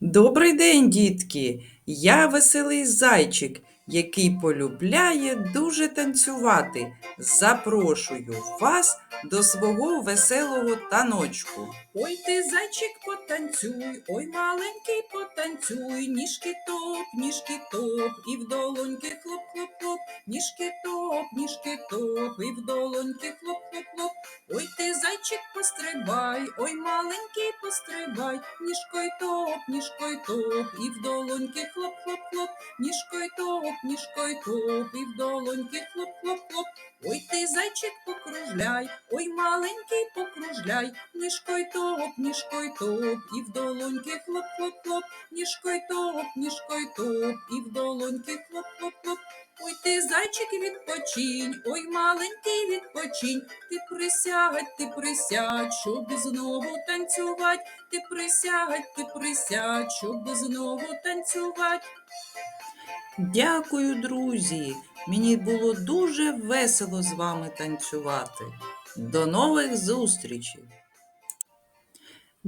Добрий день, дітки! Я веселий зайчик, який полюбляє дуже танцювати. Запрошую вас до свого веселого таночку. Ой ти зайчик потанцюй, ой маленький потанцюй, ніжки топ, ніжки топ, і в долоньки хлоп-хлоп-хлоп, ніжки топ, ніжки топ, і в долоньки хлоп-хлоп-хлоп. Зайчик пострибай, ой маленький пострибай, ніжкой топ, ніжкой топ, і в долоньки хлоп-хлоп-хлоп, ніжкой топ, ніжкой топ, і в долоньки хлоп-хлоп-хлоп. Ой ти зайчик покружляй, ой маленький покружляй, ніжкой топ, ніжкой топ, і в долоньки хлоп-хлоп-хлоп, ніжкой топ, ніжкой топ, і в долоньки хлоп-хлоп-хлоп. Ой ти зайчик відпочинь, ой маленький відпочинь, ти присядь, ти присядь, щоб знову танцювать, ти присядь, ти присядь, щоб знову танцювать. Дякую, друзі! Мені було дуже весело з вами танцювати. До нових зустрічей!